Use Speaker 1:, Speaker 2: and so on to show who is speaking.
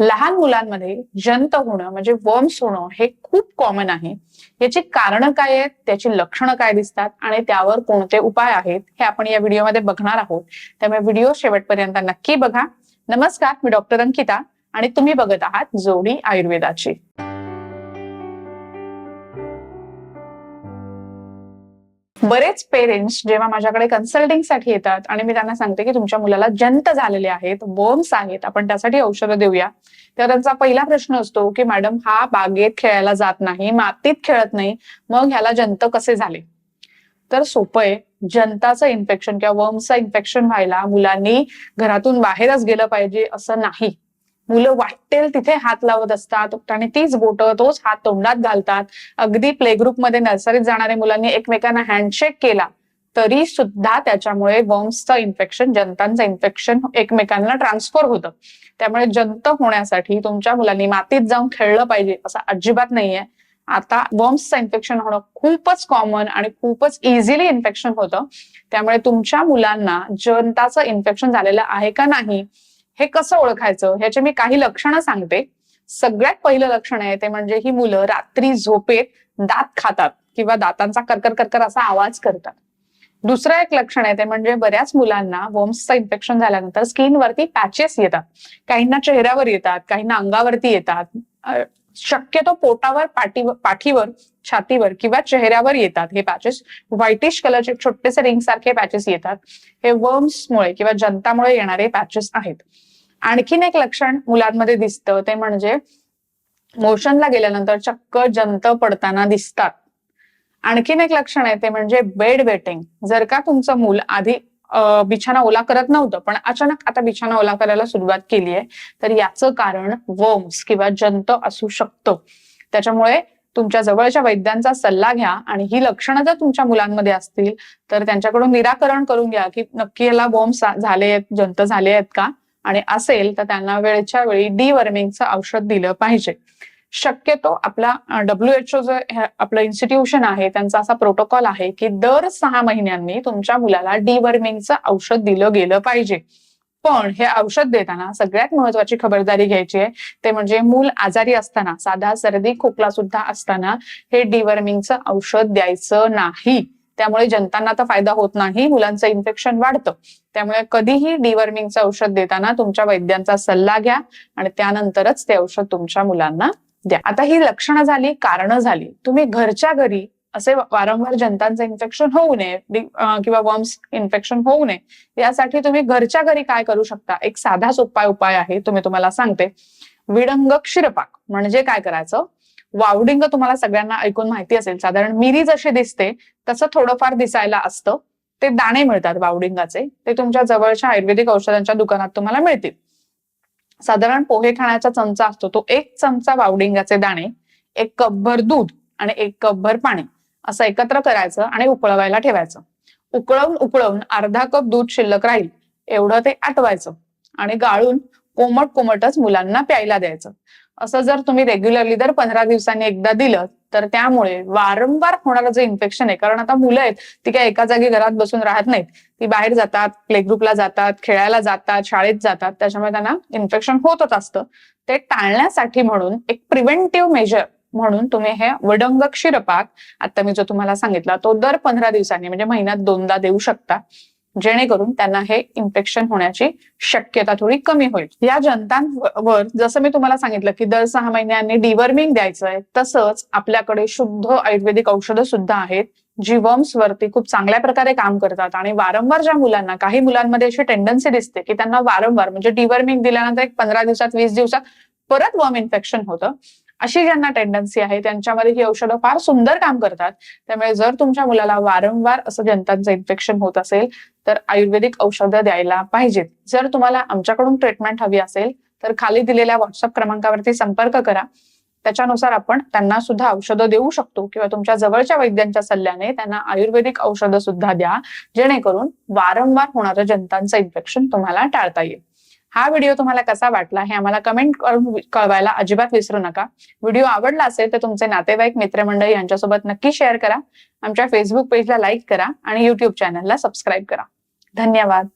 Speaker 1: लहान मुलांमध्ये जंत होणं म्हणजे वर्म्स होणं हे खूप कॉमन आहे. याची कारणं काय आहेत? त्याची लक्षणं काय दिसतात? आणि त्यावर कोणते उपाय आहेत? हे आपण या व्हिडिओमध्ये बघणार आहोत. त्यामुळे व्हिडिओ शेवटपर्यंत नक्की बघा. नमस्कार मी डॉक्टर अंकिता आणि तुम्ही बघत आहात जोडी आयुर्वेदाची. बरेच पेरेंट्स जेव्हा माझ्याकडे कन्सल्टिंगसाठी येतात आणि मी त्यांना सांगते की तुमच्या मुलाला जंत झालेले आहेत बोम्स आहेत आपण त्यासाठी औषधं देऊया. तर त्यांचा पहिला प्रश्न असतो की मॅडम हा बागेत खेळायला जात नाही मातीत खेळत नाही मग ह्याला जंत कसे झाले? तर सोपं आहे. जंताचं इन्फेक्शन किंवा वर्मचं इन्फेक्शन व्हायला मुलांनी घरातून बाहेरच गेलं पाहिजे असं नाही. मुलं वाटेल तिथे हात लावत असतात आणि तीच बोटं तोच हात तोंडात घालतात. अगदी प्ले ग्रुपमध्ये नर्सरीत जाणाऱ्या मुलांनी एकमेकांना हँडशेक केला तरी सुद्धा त्याच्यामुळे वर्म्सचं इन्फेक्शन जंतांचं इन्फेक्शन एकमेकांना ट्रान्सफर होतं. त्यामुळे जंत होण्यासाठी तुमच्या मुलांनी मातीत जाऊन खेळलं पाहिजे असं अजिबात नाहीये. आता वर्म्सचं इन्फेक्शन होणं खूपच कॉमन आणि खूपच इझिली इन्फेक्शन होतं. त्यामुळे तुमच्या मुलांना जंताचं इन्फेक्शन झालेलं आहे का नाही हे कसं ओळखायचं? ह्याचे मी काही लक्षणं सांगते. सगळ्यात पहिलं लक्षण आहे ते म्हणजे ही मुलं रात्री झोपेत दात खातात किंवा दातांचा करकर करकर असा आवाज करतात. दुसरं एक लक्षण आहे ते म्हणजे बऱ्याच मुलांना वर्म्सचं इन्फेक्शन झाल्यानंतर स्किनवरती पॅचेस येतात. काहींना चेहऱ्यावर येतात काहींना अंगावरती येतात. शक्यतो पोटावर पाठीवर पाठीवर छातीवर किंवा चेहऱ्यावर येतात हे पॅचेस व्हाईटिश कलरचे छोटेसे रिंग सारखे पॅचेस येतात हे वर्म्समुळे किंवा जंतामुळे येणारे पॅचेस आहेत. आणखीन एक लक्षण मुलांमध्ये दिसतं ते म्हणजे मोशनला गेल्यानंतर चक्क जंत पडताना दिसतात. आणखीन एक लक्षण आहे ते म्हणजे बेड वेटिंग जर का तुमचं मूल आधी बिछाना ओला करत नव्हतं. पण अचानक आता बिछाना ओला करायला सुरुवात केली आहे. तर याचं कारण वर्म्स किंवा जंत असू शकतं. त्याच्यामुळे तुमच्या जवळच्या वैद्यांचा सल्ला घ्या आणि ही लक्षणं जर तुमच्या मुलांमध्ये असतील तर त्यांच्याकडून निराकरण करून घ्या की नक्की याला बॉम्ब झाले आहेत जंत झाले आहेत का? आणि असेल तर त्यांना वेळच्या वेळी डी वर्मिंगचं औषध दिलं पाहिजे. शक्यतो आपला डब्ल्यू एच ओ जो आपलं इन्स्टिट्यूशन आहे त्यांचा असा प्रोटोकॉल आहे की दर सहा महिन्यांनी तुमच्या मुलाला डिवर्मिंगचं औषध दिलं गेलं पाहिजे. पण हे औषध देताना सगळ्यात महत्वाची खबरदारी घ्यायची आहे ते म्हणजे मूल आजारी असताना साधा सर्दी खोकला सुद्धा असताना हे डिवर्मिंगचं औषध द्यायचं नाही. त्यामुळे जनतांना तर फायदा होत नाही मुलांचं इन्फेक्शन वाढतं. त्यामुळे कधीही डिवर्मिंगचं औषध देताना तुमच्या वैद्यांचा सल्ला घ्या आणि त्यानंतरच ते औषध तुमच्या मुलांना द्या आता ही लक्षणं झाली कारणं झाली. तुम्ही घरच्या घरी असे वारंवार जंतांचं इन्फेक्शन होऊ नये किंवा वर्म्स इन्फेक्शन होऊ नये यासाठी तुम्ही घरच्या घरी काय करू शकता? एक साधा सोपा उपाय आहे तुम्ही तुम्हाला सांगते. विडंग क्षीरपाक. म्हणजे काय करायचं? वावडिंग तुम्हाला सगळ्यांना ऐकून माहिती असेल. साधारण मिरी जशी दिसते तसं थोडंफार दिसायला असतं. ते दाणे मिळतात वावडिंगाचे. ते तुमच्या जवळच्या आयुर्वेदिक औषधांच्या दुकानात तुम्हाला मिळतील. साधारण पोहे खाण्याचा चमचा असतो तो एक चमचा वावडिंगाचे दाणे एक कपभर दूध आणि एक कपभर पाणी असं एकत्र करायचं आणि उकळवायला ठेवायचं. उकळवून उकळवून अर्धा कप दूध शिल्लक राहील एवढं ते आटवायचं आणि गाळून कोमट कोमटच मुलांना प्यायला द्यायचं. असं जर तुम्ही रेग्युलरली जर पंधरा दिवसांनी एकदा दिलं तर त्यामुळे वारंवार होणारं जे इन्फेक्शन आहे कारण आता मुलं आहेत ती काय एका जागी घरात बसून राहत नाहीत. ती बाहेर जातात प्ले ग्रुपला जातात खेळायला जातात शाळेत जातात त्याच्यामुळे त्यांना इन्फेक्शन होतच असतं. ते टाळण्यासाठी म्हणून एक प्रिव्हेंटिव्ह मेजर म्हणून तुम्ही हे वडंग क्षीरपाक आता मी जो तुम्हाला सांगितला तो दर पंधरा दिवसांनी म्हणजे महिन्यात दोनदा देऊ शकता. जेणेकरून त्यांना हे इन्फेक्शन होण्याची शक्यता थोडी कमी होईल. या जनतांवर जसं मी तुम्हाला सांगितलं की दर सहा महिन्यांनी डिवर्मिंग द्यायचं आहे तसंच आपल्याकडे शुद्ध आयुर्वेदिक औषधं सुद्धा आहेत जी वर्म्स वरती खूप चांगल्या प्रकारे काम करतात. आणि वारंवार ज्या मुलांना काही मुलांमध्ये अशी टेंडन्सी दिसते की त्यांना वारंवार म्हणजे डिवर्मिंग दिल्यानंतर एक पंधरा दिवसात वीस दिवसात परत वर्म इन्फेक्शन होतं. अशी ज्यांना टेंडन्सी आहे त्यांच्यामध्ये ही औषधं फार सुंदर काम करतात. त्यामुळे जर तुमच्या मुलाला वारंवार असं जनतांचं इन्फेक्शन होत असेल तर आयुर्वेदिक औषधं द्यायला पाहिजेत. जर तुम्हाला आमच्याकडून ट्रीटमेंट हवी असेल तर खाली दिलेल्या व्हॉट्सअप क्रमांकावरती संपर्क करा. त्याच्यानुसार आपण त्यांना सुद्धा औषधं देऊ शकतो किंवा तुमच्या जवळच्या वैद्यांच्या सल्ल्याने त्यांना आयुर्वेदिक औषधं सुद्धा द्या जेणेकरून वारंवार होणारं जनतांचं इन्फेक्शन तुम्हाला टाळता येईल. हा व्हिडिओ तुम्हाला कसा वाटला हे आम्हाला कमेंट करून कळवायला अजिबात विसरू नका. व्हिडिओ आवडला असेल तर तुमचे नातेवाईक मित्रमंडळी यांच्यासोबत नक्की शेअर करा. आमच्या फेसबुक पेजला लाईक करा आणि युट्यूब चॅनलला सबस्क्राईब करा. धन्यवाद.